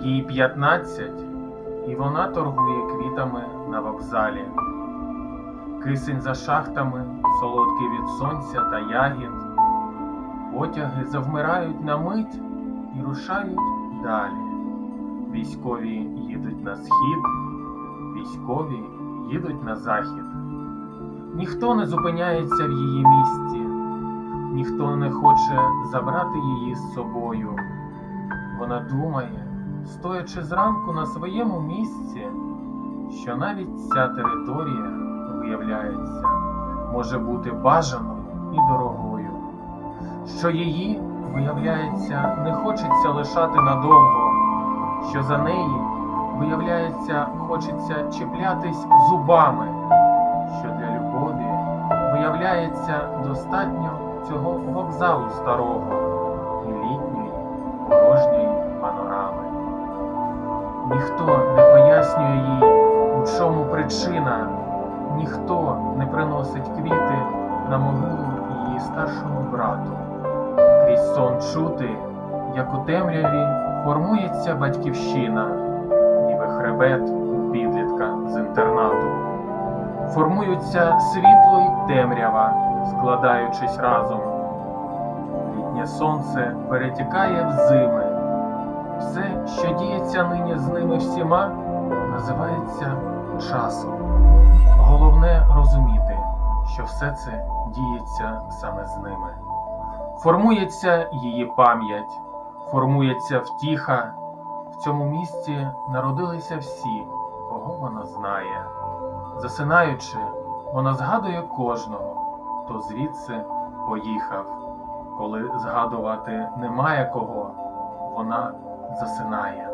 15, і вона торгує квітами на вокзалі. Кисень за шахтами, солодкий від сонця та ягід. Потяги завмирають на мить і рушають далі. Військові їдуть на схід, військові їдуть на захід. Ніхто не зупиняється в її місці, ніхто не хоче забрати її з собою. Вона думає, стоячи зранку на своєму місці, що навіть ця територія, виявляється, може бути бажаною і дорогою, що її, виявляється, не хочеться лишати надовго, що за неї, виявляється, хочеться чіплятись зубами, що для любові, виявляється, достатньо цього вокзалу старого і літньої пояснює їй, у чому причина, ніхто не приносить квіти на могилу її старшому брату. Крізь сон чути, як у темряві формується батьківщина, ніби хребет у підлітка з інтернату. Формуються світло й темрява, складаючись разом. Літнє сонце перетікає в зими. Все, що діється нині з ними всіма, називається часом. Головне розуміти, що все це діється саме з ними. Формується її пам'ять, формується втіха. В цьому місці народилися всі, кого вона знає. Засинаючи, вона згадує кожного, хто звідси поїхав. Коли згадувати немає кого, вона засинає.